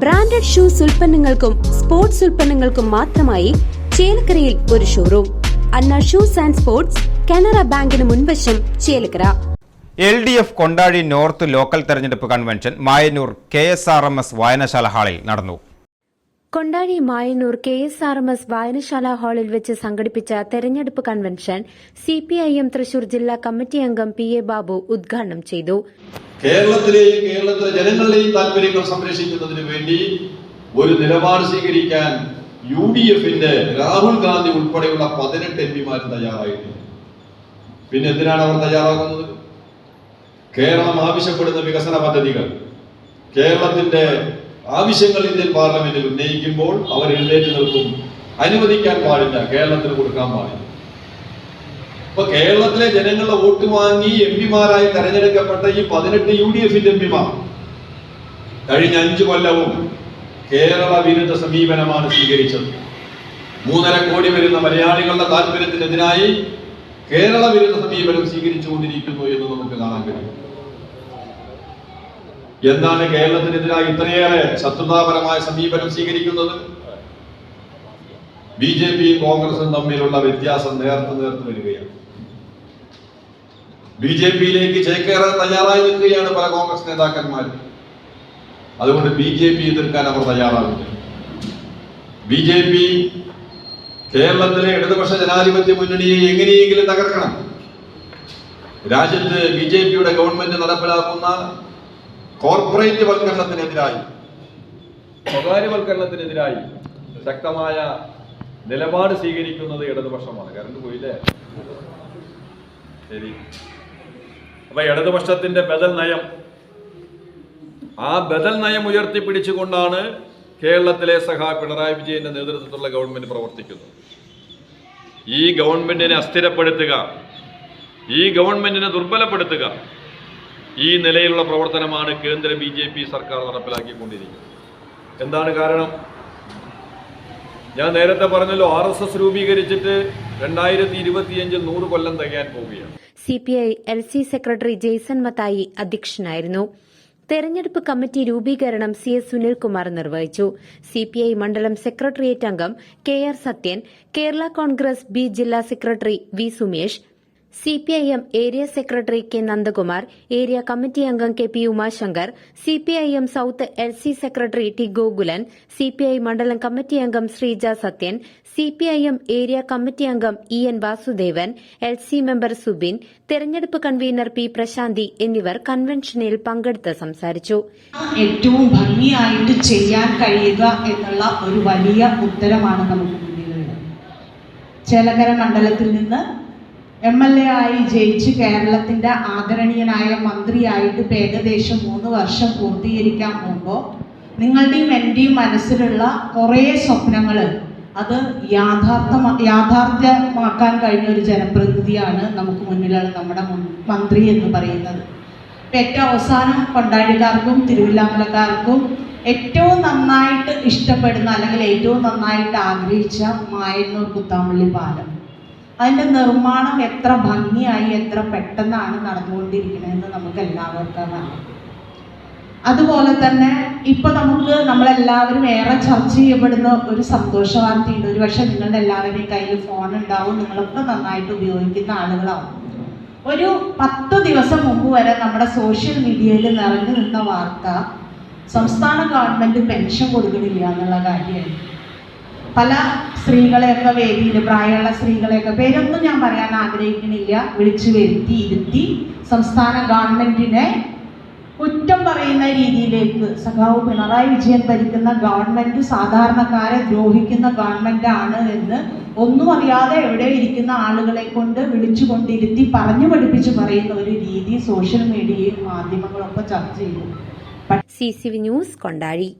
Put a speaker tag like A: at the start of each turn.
A: Branded shoes ഉൽപ്പന്നങ്ങൾക്കും sports ഉൽപ്പന്നങ്ങൾക്കും മാത്രമായി ചേലക്കരയിൽ ഒരു showroom Anna shoes and sports Canara ബാങ്കിന് മുൻവശം Chelakkara.
B: L D F Kondazhi north local തെരഞ്ഞെടുപ്പ് convention Mayannur K S R M S വായനശാല ഹാളിൽ നടന്നു.
A: Kondazhi Mayannur K S R M S വായനശാല ഹാളിൽ വെച്ച് സംഘടിപ്പിച്ച തെരഞ്ഞെടുപ്പ് convention C P I M Thrissur ജില്ലാ കമ്മിറ്റി അംഗം പി എ ബാബു ഉദ്ഘാടനം ചെയ്തു.
C: കേരളത്തിലെയും കേരളത്തിലെ ജനങ്ങളുടെയും താല്പര്യങ്ങൾ സംരക്ഷിക്കുന്നതിന് വേണ്ടി ഒരു നിലപാട് സ്വീകരിക്കാൻ യു ഡി എഫിന്റെ രാഹുൽ ഗാന്ധി ഉൾപ്പെടെയുള്ള പതിനെട്ട് എം പിമാർ തയ്യാറായിട്ടുണ്ട്. പിന്നെ എന്തിനാണ് അവർ തയ്യാറാകുന്നത് കേരളം ആവശ്യപ്പെടുന്ന വികസന പദ്ധതികൾ. കേരളത്തിന്റെ ആവശ്യങ്ങൾ ഇന്ത്യൻ പാർലമെന്റിൽ ഉന്നയിക്കുമ്പോൾ അവർ എഴുന്നേറ്റ് നിൽക്കും. അനുവദിക്കാൻ പാടില്ല. കേരളത്തിന് കൊടുക്കാൻ പാടില്ല. ഇപ്പൊ കേരളത്തിലെ ജനങ്ങളുടെ വോട്ട് വാങ്ങി എം പിമാരായി തെരഞ്ഞെടുക്കപ്പെട്ട ഈ പതിനെട്ട് യു ഡി എഫിന്റെ എം പിമാർ കഴിഞ്ഞ അഞ്ചു കൊല്ലവും കേരള വിരുദ്ധ സമീപനമാണ് സ്വീകരിച്ചത്. മൂന്നര കോടി വരുന്ന മലയാളികളുടെ താല്പര്യത്തിനെതിരായി കേരള വിരുദ്ധ സമീപനം സ്വീകരിച്ചുകൊണ്ടിരിക്കുന്നു എന്ന് നമുക്ക് കാണാൻ കഴിയും. എന്താണ് കേരളത്തിനെതിരായി ഇത്രയേറെ ശത്രുതാപരമായ സമീപനം സ്വീകരിക്കുന്നത്? ബി ജെ പിയും കോൺഗ്രസും തമ്മിലുള്ള വ്യത്യാസം നേർത്ത് നേർത്ത് വരികയാണ്. ബി ജെ പിയിലേക്ക് ചേക്കേറാൻ തയ്യാറായി നിൽക്കുകയാണ് പല കോൺഗ്രസ് നേതാക്കന്മാർ അതുകൊണ്ട് ബി ജെ പി എതിർക്കാൻ അവർ തയ്യാറാവില്ല. ബി ജെ പി കേരളത്തിലെ ഇടതുപക്ഷ ജനാധിപത്യ മുന്നണിയെ എങ്ങനെയെങ്കിലും തകർക്കണം. രാജ്യത്ത് ബി ജെ പിയുടെ ഗവൺമെന്റ് നടപ്പിലാക്കുന്ന കോർപ്പറേറ്റ് വൽക്കരണത്തിനെതിരായി സ്വകാര്യവൽക്കരണത്തിനെതിരായി ശക്തമായ നിലപാട് സ്വീകരിക്കുന്നത് ഇടതുപക്ഷമാണ്. കറണ്ട് പോയില്ലേ? ശരി. അപ്പൊ ഇടതുപക്ഷത്തിന്റെ ബദൽ നയം. ആ ബദൽ നയം ഉയർത്തിപ്പിടിച്ചുകൊണ്ടാണ് കേരളത്തിലെ സഖാ പിണറായി വിജയന്റെ നേതൃത്വത്തിലുള്ള ഗവൺമെന്റ് പ്രവർത്തിക്കുന്നത്. ഈ ഗവൺമെന്റിനെ അസ്ഥിരപ്പെടുത്തുക ഈ ഗവൺമെന്റിനെ ദുർബലപ്പെടുത്തുക ഈ നിലയിലുള്ള പ്രവർത്തനമാണ് കേന്ദ്ര ബി ജെ പി സർക്കാർ നടപ്പിലാക്കിക്കൊണ്ടിരിക്കുന്നത്. എന്താണ് കാരണം? ഞാൻ നേരത്തെ പറഞ്ഞല്ലോ ആർ എസ് എസ് രൂപീകരിച്ചിട്ട് രണ്ടായിരത്തി ഇരുപത്തിയഞ്ചിൽ നൂറ് കൊല്ലം തികയാൻ പോവുകയാണ്.
A: C P I L C secretary Jaison Mathai അധ്യക്ഷനായിരുന്നു. തെരഞ്ഞെടുപ്പ് കമ്മിറ്റി രൂപീകരണം സി എസ് സുനിൽകുമാർ നിർവഹിച്ചു. സി പി ഐ മണ്ഡലം സെക്രട്ടേറിയറ്റ് അംഗം K R Sathyan Kerala Congress B ജില്ലാ secretary V Sumesh C P I M area secretary K Nandakumar area committee അംഗം K P Umashankar C P I M south L C secretary T Gokulan C P I മണ്ഡലം committee അംഗം Sreeja Sathyan C P I M area committee അംഗം E N Vasudevan L C member Subin തെരഞ്ഞെടുപ്പ് convener P പ്രശാന്തി എന്നിവർ കൺവെൻഷനിൽ പങ്കെടുത്ത് സംസാരിച്ചു.
D: ഏറ്റവും ഭംഗിയായിട്ട് ചെയ്യാൻ കഴിയുക എന്നുള്ള ഒരു വലിയ ഉത്തരമാണ് നമുക്ക് മുന്നിലുള്ളത്. ചേലക്കര മണ്ഡലത്തിൽ നിന്ന് എം എൽ എ ആയി ജയിച്ച് കേരളത്തിന്റെ ആദരണീയനായ മന്ത്രിയായിട്ട് ഇപ്പം ഏകദേശം മൂന്ന് വർഷം പൂർത്തീകരിക്കാൻ പോകുമ്പോൾ നിങ്ങളുടെയും എന്റെയും മനസ്സിലുള്ള കുറേ സ്വപ്നങ്ങൾ അത് യാഥാർത്ഥ യാഥാർത്ഥ്യമാക്കാൻ കഴിഞ്ഞ ഒരു ജനപ്രതിനിധിയാണ് നമുക്ക് മുന്നിലുള്ള നമ്മുടെ മന്ത്രി എന്ന് പറയുന്നത്. ഏറ്റവും അവസാനം കൊണ്ടാടിക്കാർക്കും തിരുവില്ലാമലക്കാർക്കും ഏറ്റവും നന്നായിട്ട് ഇഷ്ടപ്പെടുന്ന അല്ലെങ്കിൽ ഏറ്റവും നന്നായിട്ട് ആഗ്രഹിച്ച മായന്നൂർ കുത്താമ്പള്ളി പാലം. അതിന്റെ നിർമ്മാണം എത്ര ഭംഗിയായി എത്ര പെട്ടെന്നാണ് നടന്നുകൊണ്ടിരിക്കുന്നതെന്ന് നമുക്ക് എല്ലാവർക്കും അറിയാം. അതുപോലെ തന്നെ ഇപ്പൊ നമുക്ക് നമ്മളെല്ലാവരും ഏറെ ചർച്ച ചെയ്യപ്പെടുന്ന ഒരു സന്തോഷ വാർത്തയുണ്ട്. ഒരു പക്ഷെ നിങ്ങളുടെ എല്ലാവരുടെയും കയ്യിൽ ഫോൺ ഉണ്ടാവും നിങ്ങളൊക്കെ നന്നായിട്ട് ഉപയോഗിക്കുന്ന ആളുകളാവും. ഒരു പത്ത് ദിവസം മുമ്പ് വരെ നമ്മുടെ സോഷ്യൽ മീഡിയയിൽ നിറഞ്ഞു നിന്ന വാർത്ത സംസ്ഥാന ഗവൺമെന്റ് പെൻഷൻ കൊടുക്കണില്ല എന്നുള്ള കാര്യമാണ് പല സ്ത്രീകളെയൊക്കെ വേദിയിൽ പ്രായമുള്ള സ്ത്രീകളെയൊക്കെ പേരൊന്നും ഞാൻ പറയാൻ ആഗ്രഹിക്കുന്നില്ല വിളിച്ചു വരുത്തി ഇരുത്തി സംസ്ഥാന ഗവൺമെന്റിനെ കുറ്റം പറയുന്ന രീതിയിലേക്ക് സഖാവ് പിണറായി വിജയൻ ഭരിക്കുന്ന ഗവൺമെന്റ് സാധാരണക്കാരെ ദ്രോഹിക്കുന്ന ഗവൺമെന്റ് ആണ് എന്ന് ഒന്നും അറിയാതെ എവിടെ ഇരിക്കുന്ന ആളുകളെ കൊണ്ട് വിളിച്ചുകൊണ്ടിരുത്തി പറഞ്ഞു പഠിപ്പിച്ച് പറയുന്ന ഒരു രീതി സോഷ്യൽ മീഡിയയിൽ മാധ്യമങ്ങളൊക്കെ ചർച്ച ചെയ്തു.
A: C C V news Kondazhi.